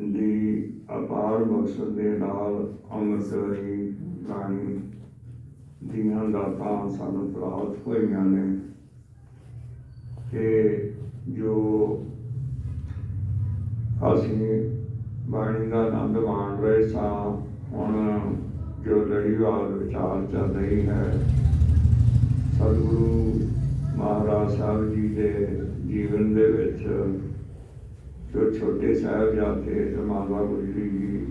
ਦੀ ਅਪਾਰ ਬਖਸ਼ਣ ਦੇ ਨਾਲ ਅੰਮ੍ਰਿਤਸਰੀ ਬਾਣੀ ਦੀਆਂ ਦਾਤਾਂ ਸਾਨੂੰ ਪ੍ਰਾਪਤ ਹੋਈਆਂ ਨੇ। ਕਿ ਜੋ ਅਸੀਂ ਬਾਣੀ ਦਾ ਆਨੰਦ ਮਾਣ ਰਹੇ ਸਾਂ, ਹੁਣ ਜੋ ਲੜੀਵਾਲ ਵਿਚਾਰ ਚੱਲ ਰਹੀ ਹੈ, ਸਤਿਗੁਰੂ ਮਹਾਰਾਜ ਸਾਹਿਬ ਜੀ ਦੇ ਜੀਵਨ ਦੇ ਵਿੱਚ ਜੋ ਛੋਟੇ ਸਾਹਿਬਜ਼ਾਦੇ ਜਮਾਲਾ ਗੁਜਰੀ ਜੀ,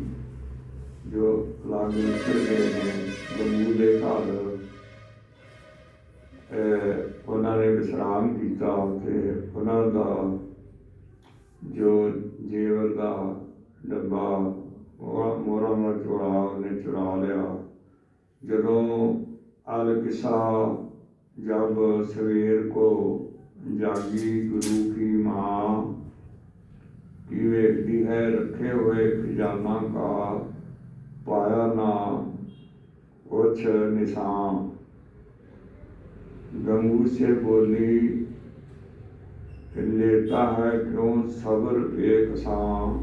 ਜੋ ਲਾਗ ਨਿਕਲ ਗਏ ਨੇ ਗੰਗੂ ਦੇ ਘਰ ਉਹਨਾਂ ਨੇ ਵਿਸਰਾਮ ਕੀਤਾ ਤੇ ਉਹਨਾਂ ਦਾ ਜੋ ਜੇਵਰ ਦਾ ਡੱਬਾ ਉਹ ਮੋਰਾ ਮੋਰਾ ਚੁਰਾ, ਉਹਨੇ ਚੁਰਾ ਲਿਆ। ਜਦੋਂ ਅਲ ਕਿਸਾ ਜਦ ਸਵੇਰ ਕੋ ਜਾਗੀ ਗੁਰੂ ਕੀ ਮਾਂ की व्यक्ति है रखे हुए खजाना का पाया ना कुछ निशान। गंगू से बोली, लेता है क्यों सब्र एक शाम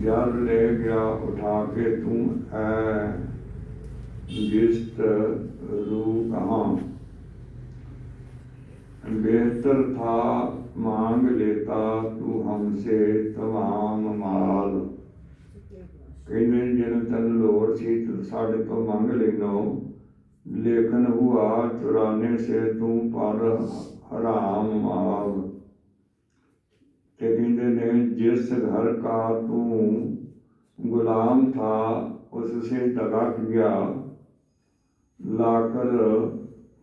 जल ले गया, उठा के तू है जिस्त रू कहाँ? बेहतर था मांग लेता तू हमसे तमाम माल। कहने जन तन लोड़ सी साढ़े तो मांग लेना। लेखन हुआ चुराने से तू पर हराम माल। ते कहते ने, जिस घर का तू गुलाम था, उससे दगा किया। लाकर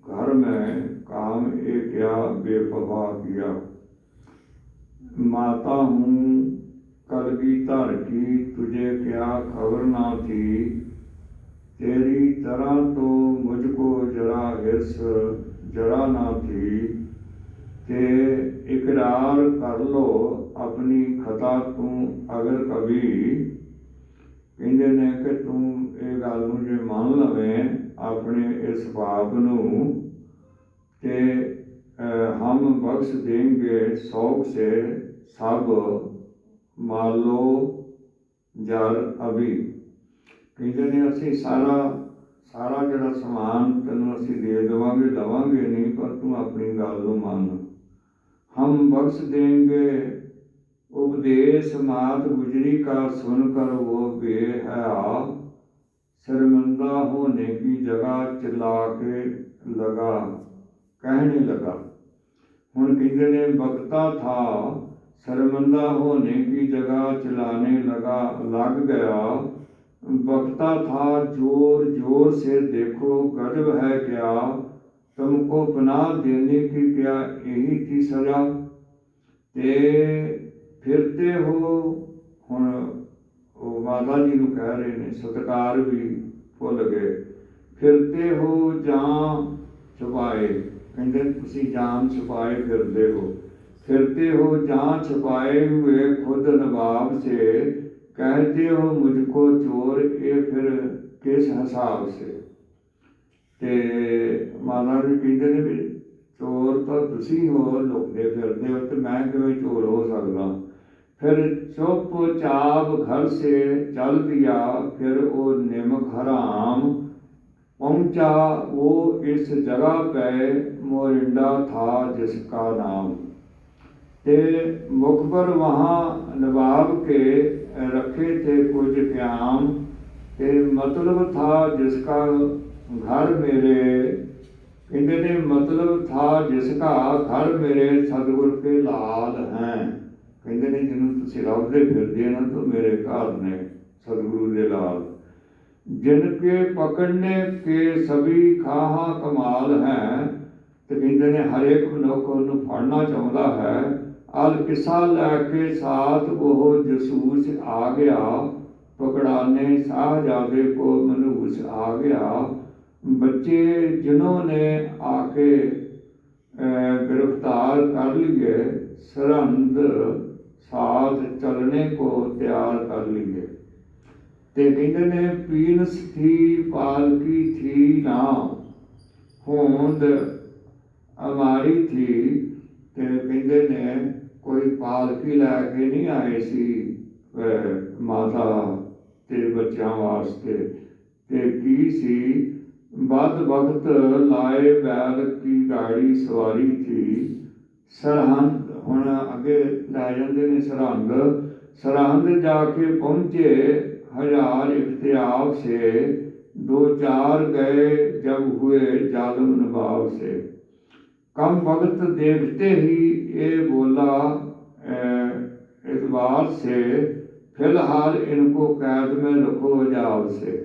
घर में काम एक क्या बेपवा किया। माता हूँ कल की धर की तुझे क्या खबर ना थी तेरी तरह तो मुझको जरा हिर्स जरा ना थी ते इकरार कर लो अपनी खता तू अगर कभी ਕਹਿੰਦੇ ਨੇ ਕਿ ਤੂੰ ਇਹ ਗੱਲ ਨੂੰ ਜੇ ਮੰਨ ਲਵੇਂ ਆਪਣੇ ਇਸ ਪਾਪ ਨੂੰ ਤੇ ਅਹ, ਹਮ ਬਖਸ਼ ਦੇਂਗੇ ਸੌਖ ਸੇ ਸਭ ਮਾਲੋ ਜਲ ਅਭੀ। ਕਹਿੰਦੇ ਨੇ ਅਸੀਂ ਸਾਰਾ ਸਾਰਾ ਜਿਹੜਾ ਸਮਾਨ ਤੈਨੂੰ ਅਸੀਂ ਦੇ ਦੇਵਾਂਗੇ ਦਵਾਂਗੇ ਨਹੀਂ, ਪਰ ਤੂੰ ਆਪਣੀ ਗੱਲ ਨੂੰ ਮੰਨ। ਹਮ ਬਖਸ਼ ਦੇਂਗੇ, ਉਪਦੇਸ਼ ਮਾਤ ਗੁਜਰੀ ਕਾ ਸੁਨ ਕਰ ਉਹ ਬੇ ਹੈ ਸ਼ਰਮਿੰਦਾ ਹੋਣੇ ਕੀ ਜਗ੍ਹਾ ਚਿਲਾ ਕੇ ਲਗਾ ਕਹਿਣੇ ਲਗਾ। ਹੁਣ ਕਹਿੰਦੇ ਨੇ ਬਖਤਾ ਥਾ शर्मंदा होने की जगह चिल्लाने लगा लग गया बकता था जोर जोर से देखो गजब है क्या तुमको पनाह देने की क्या यही थी सजा ਤੇ ਫਿਰਦੇ ਹੋ ਹੁਣ ਉਹ ਮਾਤਾ ਜੀ ਨੂੰ ਕਹਿ ਰਹੇ ਨੇ ਸਤਕਾਰ ਵੀ ਭੁੱਲ ਗਏ ਫਿਰਦੇ ਹੋ ਜਾਂ ਛੁਪਾਏ ਕਹਿੰਦੇ ਤੁਸੀਂ ਜਾਮ ਛੁਪਾਏ ਫਿਰਦੇ ਹੋ ਫਿਰਦੇ ਹੋ ਜਾਂ जहाँ ਹੋਏ ਖੁਦ ਨਵਾਬ ਸੇ से ਹੋ ਮੁਝ ਕੋ ਚੋਰ ਇਹ ਫਿਰ ਕਿਸ ਹਿਸਾਬ ਸੇ? ਤੇ ਮਾਤਾ ਜੀ ਕਹਿੰਦੇ ਨੇ ਵੀ ਚੋਰ ਤਾਂ ਤੁਸੀਂ ਹੋ, ਲੁਕਦੇ ਫਿਰਦੇ ਹੋ ਤੇ ਮੈਂ ਕਿਵੇਂ ਚੋਰ ਹੋ ਸਕਦਾ? ਫਿਰ ਚੁੱਪ ਚਾਪ ਘਰ ਸੇ ਚਲ ਪਿਆ, ਫਿਰ ਉਹ ਨਿਮਕ ਹਰਾਮ ਪਹੁੰਚਾ, ਉਹ ਇਸ ਜਗ੍ਹਾ ਪੈ ਮੋਰਿੰਡਾ ਥਾ ਜਿਸ ਕਾ ਨਾਮ। ਤੇ ਮੁਖ ਵਹਾ ਨਵਾਬ ਕੇ ਰਖੇ ਤੇ ਕੁਝ ਕਿਆਮ ਤੇ ਮਤਲਬ ਥਾ ਜਿਸ ਕਾ ਘਰ ਮੇਰੇ ਕਹਿੰਦੇ ਨੇ ਮਤਲਬ ਥਾ ਜਿਸ ਕਾ ਘਰ ਮੇਰੇ ਸਤਿਗੁਰ ਕੇ ਲਾਲ ਹੈ। ਕਹਿੰਦੇ ਨੇ ਜਿਹਨੂੰ ਤੁਸੀਂ ਰੌਬਦੇ ਫਿਰਦੇ ਨਾ, ਤਾਂ ਮੇਰੇ ਘਰ ਨੇ ਸਤਿਗੁਰੂ ਦੇ ਲਾਲ। ਜਿਨ ਕੇ ਪਕੜਨੇ ਕੇ ਸਭੀ ਖਾਹਾ ਕਮਾਲ ਹੈ, ਤੇ ਕਹਿੰਦੇ ਨੇ ਹਰੇਕ ਮਨੁੱਖ ਉਹਨੂੰ ਫੜਨਾ ਚਾਹੁੰਦਾ ਹੈ ਅਲ ਕਿਸਾ ਲੈ ਕੇ ਸਾਥ ਉਹ ਜਸੂਸ ਆ ਗਿਆ, ਪਕੜਾਨੇ ਸਾਹ ਜਾਵੇ ਕੋ ਮਨੂਸ ਆ ਗਿਆ। ਬੱਚੇ ਜਿਨ੍ਹਾਂ ਨੇ ਆ ਕੇ ਗ੍ਰਿਫਤਾਰ ਕਰ ਲਈਏ, ਸਰਹੰਦ ਸਾਥ ਚੱਲਣੇ ਕੋ ਤਿਆਰ ਕਰ ਲਈਏ। ਤੇ ਕਹਿੰਦੇ ਨੇ, ਪੀਨਸ ਥੀ, ਪਾਲਕੀ ਥੀ ਨਾ, ਹੋਂਦ ਅਮਾਰੀ ਥੀ। ਤੇ ਕਹਿੰਦੇ ਨੇ ਕੋਈ ਪਾਲਕੀ ਲੈ ਕੇ ਨਹੀਂ ਆਏ ਸੀ ਅਹ, ਮਾਤਾ ਤੇ ਬੱਚਿਆਂ ਵਾਸਤੇ ਤੇ ਕੀ ਸੀ ਬਦ ਵਕਤ ਲਾਏ ਬੈਲ ਕੀ ਗਾੜੀ ਸਵਾਰੀ ਥੀ ਸਰਹੰਦ ਹੁਣ ਅੱਗੇ ਲੈ ਜਾਂਦੇ ਨੇ ਸਰਹੰਦ ਸਰਹੰਦ ਜਾ ਕੇ ਪਹੁੰਚੇ ਹਜ਼ਾਰ ਇਖਤਿਆਬ ਸੇ दो चार गए जब हुए जालम नवाब से कम वक्त देखते ही ये बोला अह, इतबार से फिलहाल इनको कैद में रखो अजाब से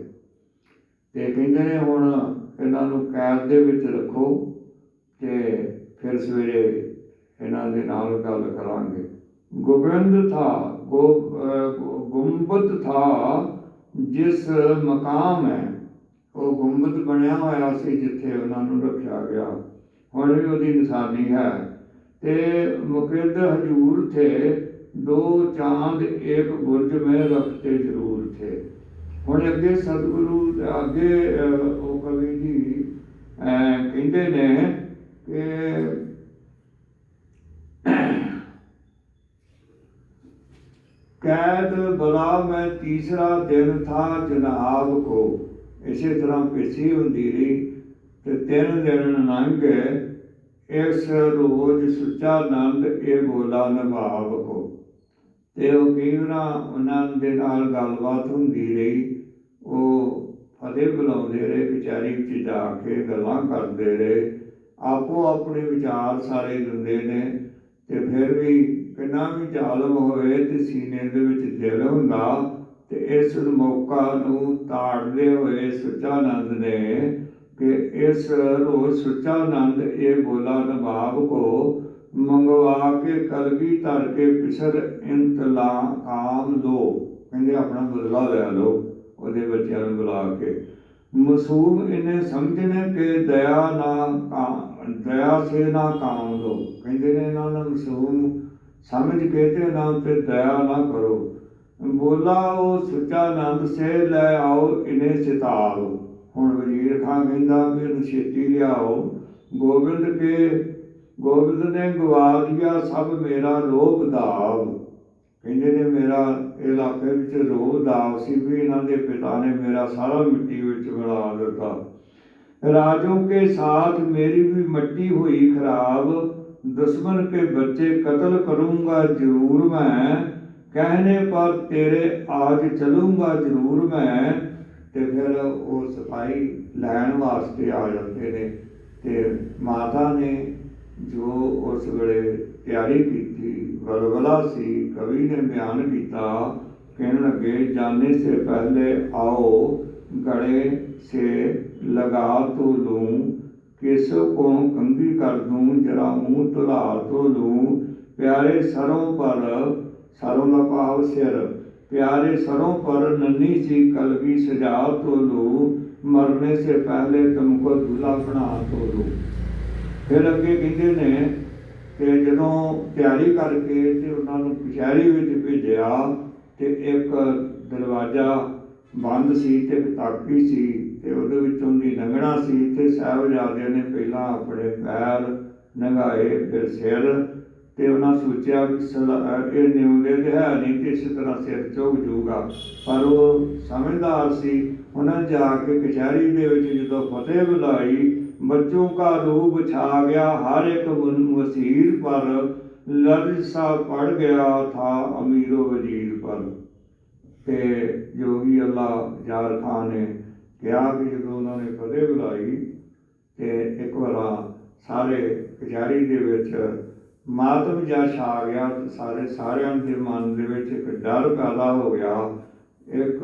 ਤੇ ਕਹਿੰਦੇ ਨੇ ਹੁਣ ਇਹਨਾਂ ਨੂੰ ਕੈਦ ਦੇ ਵਿੱਚ ਰੱਖੋ ਤੇ ਫਿਰ ਸਵੇਰੇ ਇਹਨਾਂ ਦੇ ਨਾਲ ਗੱਲ ਕਰਾਂਗੇ ਗੋਬਿੰਦ ਥਾ ਗੋ ਅਹ ਗੁੰਬਦ ਥਾ ਜਿਸ ਮਕਾਮ ਹੈ ਉਹ ਗੁੰਬਦ ਬਣਿਆ ਹੋਇਆ ਸੀ ਜਿੱਥੇ ਉਹਨਾਂ ਨੂੰ ਰੱਖਿਆ ਗਿਆ ਹੁਣ ਵੀ ਉਹਦੀ ਨਿਸ਼ਾਨੀ ਹੈ ਤੇ ਮੁਕਿਰਦ ਹਜੂਰ ਥੇ, ਦੋ ਚਾਂਦ ਇੱਕ ਬੁਰਜ ਮੇ ਰਖਤੇ ਜ਼ਰੂਰ ਥੇ। ਹੁਣ ਅੱਗੇ ਸਤਿਗੁਰੂ ਦੇ ਅੱਗੇ ਉਹ ਕਵੀ ਜੀ ਕਹਿੰਦੇ ਨੇ ਕਿ ਕੈਦ ਬਲਾ ਮੈਂ ਤੀਸਰਾ ਦਿਨ ਥਾ ਜਨਾਬ ਕੋ। ਇਸੇ ਤਰ੍ਹਾਂ ਪਿਸੀ ਹੁੰਦੀ ਰਹੀ ਤੇ ਤਿੰਨ ਦਿਨ ਲੰਘ ਗਏ। ਇਸ ਰੋਜ਼ ਸੁੱਚਾ ਆਨੰਦ, ਇਹ ਬੋਲਾ ਨਵਾਬ ਕੋ। ਤੇ ਉਹ ਕਈ ਉਹਨਾਂ ਦੇ ਨਾਲ ਗੱਲਬਾਤ ਹੁੰਦੀ ਰਹੀ, ਉਹ ਫਤਿਹ ਬੁਲਾਉਂਦੇ ਰਹੇ ਵਿਚਾਰੀ ਵਿੱਚ ਜਾ ਕੇ ਗੱਲਾਂ ਕਰਦੇ ਰਹੇ। ਆਪੋ ਆਪਣੇ ਵਿਚਾਰ ਸਾਰੇ ਦਿੰਦੇ ਨੇ ਤੇ ਫਿਰ ਵੀ ਕਿੰਨਾ ਵੀ ਜ਼ਾਲਮ ਹੋਵੇ ਤੇ ਸੀਨੇ ਦੇ ਵਿੱਚ ਦਿਲ ਹੁੰਦਾ, ਤੇ ਇਸ ਮੌਕਾ ਨੂੰ ਤਾੜਦੇ ਹੋਏ ਸੁਚਾਨੰਦ ਨੇ ਕਿ ਇਸ ਰੋਜ਼ ਸੁਚਾਨੰਦ ਇਹ ਬੋਲਾ ਨਵਾਬ ਕੋ, ਮੰਗਵਾ ਕੇ ਕਲਗੀ ਧਰ ਕੇ ਪਿਸਰ ਇੰਤਲਾ ਕਾਮ ਲੋ। ਕਹਿੰਦੇ ਆਪਣਾ ਬਦਲਾ ਲੈ ਲਓ ਉਹਦੇ ਬੱਚਿਆਂ ਨੂੰ ਬੁਲਾ ਕੇ। ਮਸੂਮ ਇਹਨੇ ਸਮਝਣੇ ਕਿ ਦਇਆ ਨਾ ਕਾ- ਦਇਆ ਸੇ ਨਾ ਕਾਮ ਲੋ। ਕਹਿੰਦੇ ਨੇ ਇਹਨਾਂ ਨੂੰ ਮਸੂਮ ਸਮਝ ਕੇ ਤੇ ਇਹਨਾਂ ਤੇ ਦਇਆ ਨਾ ਕਰੋ। ਬੋਲਾ ਉਹ ਸੁੱਚਾ ਆਨੰਦ ਸੇ ਲੈ ਆਓ, ਇਹਨੇ ਸਿਤਾਬ ਹੁਣ ਵਜ਼ੀਰ ਖਾਂ ਕਹਿੰਦਾ ਵੀ ਇਹਨੂੰ ਛੇਤੀ ਲਿਆਓ। ਗੋਬਿੰਦ ਕੇ, ਗੋਬਿੰਦ ਨੇ ਗਵਾ ਲਿਆ ਸਭ ਮੇਰਾ ਰੋਗ ਦਾਬ ਕਹਿੰਦੇ ਨੇ ਮੇਰਾ ਇਲਾਕੇ ਵਿੱਚ ਰੋਗ ਦਾਬ ਸੀ ਵੀ ਇਹਨਾਂ ਦੇ ਪਿਤਾ ਨੇ ਮੇਰਾ ਸਾਰਾ ਮਿੱਟੀ ਵਿੱਚ ਮਿਲਾ ਦਿੱਤਾ। ਰਾਜੋਂ ਕੇ ਸਾਥ ਮੇਰੀ ਵੀ ਮੱਟੀ ਹੋਈ ਖਰਾਬ, ਦੁਸ਼ਮਣ ਕੇ ਬੱਚੇ ਕਤਲ ਕਰੂੰਗਾ ਜ਼ਰੂਰ ਮੈਂ। ਕਹਨੇ ਪਰ ਤੇਰੇ ਆਜ ਚਲੂੰਗਾ ਜ਼ਰੂਰ ਮੈਂ। ਤੇ ਫਿਰ ਉਹ ਸਪਾਈ ਲੈਣ ਵਾਸਤੇ ਆ ਜਾਂਦੇ ਨੇ ਤੇ ਮਾਤਾ ਨੇ ਜੋ ਉਸ ਵੇਲੇ ਤਿਆਰੀ ਕੀਤੀ ਵਰਵਲਾ ਸੀ, ਕਵੀ ਨੇ ਬਿਆਨ ਕੀਤਾ, ਕਹਿਣ ਲੱਗੇ ਜਾਣੇ ਸੇ ਪਹਿਲੇ ਆਓ, ਗੜੇ ਸੇ ਲਗਾ ਤੋ ਲੂੰ, ਕਿਸ ਕੋ ਕੰਗੀ ਕਰ ਦੂੰ, ਜਰਾ ਮੂੰਹ ਤੁਲਾ ਤੋ ਲੂੰ, ਪਿਆਰੇ ਸਰੋਂ ਪਰ ਸਰੋਂ ਦਾ ਭਾਵ ਸਿਰ प्यारे सरों पर नन्ही सी कलगी सजा तो लूं मरने से पहले तुमको दूल्हा बना तो लूं ਫਿਰ ਅੱਗੇ ਕਹਿੰਦੇ ਨੇ ਕਿ ਜਦੋਂ ਤਿਆਰੀ ਕਰਕੇ ਤੇ ਉਹਨਾਂ ਨੂੰ ਕਚਹਿਰੀ ਵਿੱਚ ਭੇਜਿਆ ਤੇ ਇੱਕ ਦਰਵਾਜ਼ਾ ਬੰਦ ਸੀ ਤੇ ਇੱਕ ਤਾਕੀ ਸੀ ਤੇ ਉਹਦੇ ਵਿੱਚੋਂ ਦੀ ਲੰਘਣਾ ਸੀ ਤੇ ਸਾਹਿਬਜ਼ਾਦਿਆਂ ਨੇ ਪਹਿਲਾਂ ਆਪਣੇ ਪੈਰ ਨੰਗਾਏ ਫਿਰ ਸਿਰ ਤੇ ਉਹਨਾਂ ਸੋਚਿਆ ਵੀ ਇਹ ਨਿਉਂਦੇ ਤੇ ਹੈ ਨਹੀਂ ਕਿ ਇਸ ਤਰ੍ਹਾਂ ਸਿਰ ਝੁਕ ਜੂਗਾ ਪਰ ਉਹ ਸਮਝਦਾਰ ਸੀ। ਉਹਨਾਂ ਜਾ ਕੇ ਕਚਹਿਰੀ ਦੇ ਵਿੱਚ ਜਦੋਂ ਫਤਿਹ ਬੁਲਾਈ, ਬੱਚੋਂ ਕਾ ਰੂਪ ਛਾ ਗਿਆ। ਹਰ ਇੱਕ ਵਸੀਰ ਪਰ ਲਰਜ ਸਾਹਿਬ ਪੜ ਗਿਆ, ਥਾ ਅਮੀਰੋ ਵਜ਼ੀਰ ਪਰ। ਤੇ ਜੋਗੀ ਅੱਲਾ ਯਾਰ ਖਾਨ ਨੇ ਕਿਹਾ ਕਿ ਜਦੋਂ ਉਹਨਾਂ ਨੇ ਫਤਿਹ ਬੁਲਾਈ ਤੇ ਇੱਕ ਵਾਰ ਸਾਰੇ ਕਚਹਿਰੀ ਦੇ ਵਿੱਚ ਮਾਤਮ ਜਾ ਛਾ ਗਿਆ ਸਾਰੇ ਸਾਰਿਆਂ ਦੇ ਮਨ ਦੇ ਵਿੱਚ ਇੱਕ ਡਰ ਪੈਦਾ ਹੋ ਗਿਆ। ਇੱਕ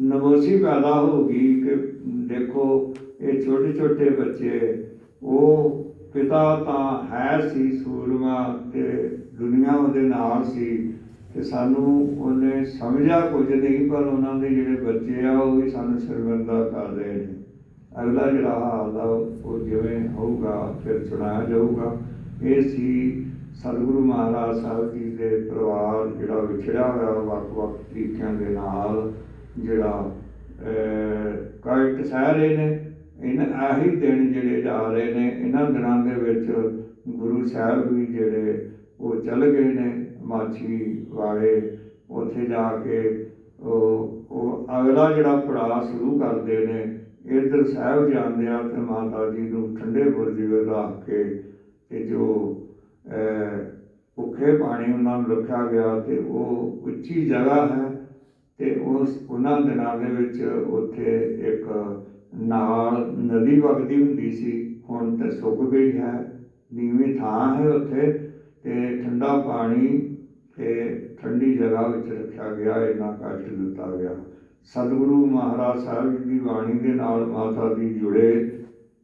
ਨਮੋਸੀ ਪੈਦਾ ਹੋ ਗਈ ਕਿ ਦੇਖੋ, ਇਹ ਛੋਟੇ ਛੋਟੇ ਬੱਚੇ, ਉਹ ਪਿਤਾ ਤਾਂ ਹੈ ਸੀ ਸੂਰਮਾ ਤੇ ਦੁਨੀਆ ਉਹਦੇ ਨਾਲ ਸੀ ਤੇ ਸਾਨੂੰ ਉਹਨੇ ਸਮਝਿਆ ਕੁਝ ਨਹੀਂ, ਪਰ ਉਹਨਾਂ ਦੇ ਜਿਹੜੇ ਬੱਚੇ ਆ, ਉਹ ਵੀ ਸਾਨੂੰ ਸ਼ਰਮਿੰਦਾ ਕਰ ਰਹੇ ਨੇ। ਅਗਲਾ ਜਿਹੜਾ ਹਾਲ ਆ, ਉਹ ਜਿਵੇਂ ਹੋਊਗਾ, ਫਿਰ ਸੁਣਾਇਆ ਜਾਊਗਾ। ਇਹ ਸੀ ਸਤਿਗੁਰੂ ਮਹਾਰਾਜ ਸਾਹਿਬ ਜੀ ਦੇ ਪਰਿਵਾਰ ਜਿਹੜਾ ਵਿਛੜਿਆ ਹੋਇਆ ਵੱਖ-ਵੱਖ ਤਰੀਕਿਆਂ ਦੇ ਨਾਲ ਜਿਹੜਾ ਅਹ, ਸਹਿ ਰਹੇ ਨੇ ਇਹਨਾਂ ਆਹੀ ਦਿਨ ਜਿਹੜੇ ਜਾ ਰਹੇ ਨੇ ਇਹਨਾਂ ਦਿਨਾਂ ਦੇ ਵਿੱਚ ਗੁਰੂ ਸਾਹਿਬ ਵੀ ਜਿਹੜੇ ਉਹ ਚੱਲ ਗਏ ਨੇ ਮਾਛੀ ਵਾਲੇ ਉੱਥੇ ਜਾ ਕੇ ਉਹ ਉਹ ਅਗਲਾ ਜਿਹੜਾ ਪੜਾਅ ਸ਼ੁਰੂ ਕਰਦੇ ਨੇ ਇੱਧਰ ਸਾਹਿਬ ਜਾਂਦੇ ਆ ਤੇ ਮਾਤਾ ਜੀ ਨੂੰ ਠੰਡੇ ਬੁਰਜ ਵਿੱਚ ਰੱਖ ਕੇ ਤੇ ਜੋ ਭੁੱਖੇ ਪਾਣੀ ਉਹਨਾਂ ਨੂੰ ਰੱਖਿਆ ਗਿਆ ਤੇ ਉਹ ਉੱਚੀ ਜਗ੍ਹਾ ਹੈ ਤੇ ਉਸ, ਉਹਨਾਂ ਦਿਨਾਂ ਦੇ ਵਿੱਚ ਉੱਥੇ ਇੱਕ ਨਾਲ ਨਦੀ ਵਗਦੀ ਹੁੰਦੀ ਸੀ, ਹੁਣ ਤਾਂ ਸੁੱਕ ਗਈ ਹੈ, ਨੀਵੀਂ ਥਾਂ ਹੈ ਉੱਥੇ ਤੇ ਠੰਡਾ ਪਾਣੀ ਤੇ ਠੰਡੀ ਜਗ੍ਹਾ ਵਿੱਚ ਰੱਖਿਆ ਗਿਆ ਇਹਨਾਂ ਕਸ਼ਟ ਦਿੱਤਾ ਗਿਆ। ਸਤਿਗੁਰੂ ਮਹਾਰਾਜ ਸਾਹਿਬ ਜੀ ਦੀ ਬਾਣੀ ਦੇ ਨਾਲ ਮਾਤਾ ਦੀ ਜੁੜੇ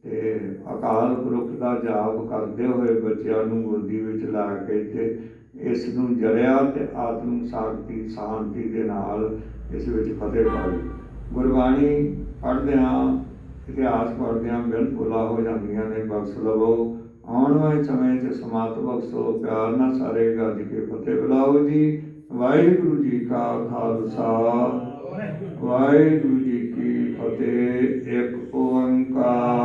ਤੇ ਅਕਾਲ ਪੁਰਖ ਦਾ ਜਾਪ ਕਰਦੇ ਹੋਏ ਬੱਚਿਆਂ ਨੂੰ ਗੋਦੀ ਵਿੱਚ ਲਾ ਕੇ ਤੇ ਇਸ ਨੂੰ ਜਰਿਆ ਤੇ ਆਤਮ ਸ਼ਾਂਤੀ ਸ਼ਾਂਤੀ ਦੇ ਨਾਲ ਇਸ ਵਿੱਚ ਫਤਿਹ ਪਾਈ। ਗੁਰਬਾਣੀ ਪੜ੍ਹਦੇ ਹਾਂ ਇਤਿਹਾਸ ਪੜ੍ਹਦੇ ਹਾਂ ਬਿਲਕੁਲਾ ਹੋ ਜਾਂਦੀਆਂ ਨੇ ਬਖਸ਼ ਲਵੋ। ਆਉਣ ਵਾਲੇ ਸਮੇਂ 'ਚ ਸਮਾਤ ਬਖਸ਼ੋ ਪਿਆਰ ਨਾਲ ਸਾਰੇ ਗੱਜ ਕੇ ਫਤਿਹ ਬੁਲਾਓ ਜੀ। ਵਾਹਿਗੁਰੂ ਜੀ ਕਾ ਖਾਲਸਾ। ਵਾਹਿਗੁਰੂ ਜੀ ਕੀ ਫਤਿਹ।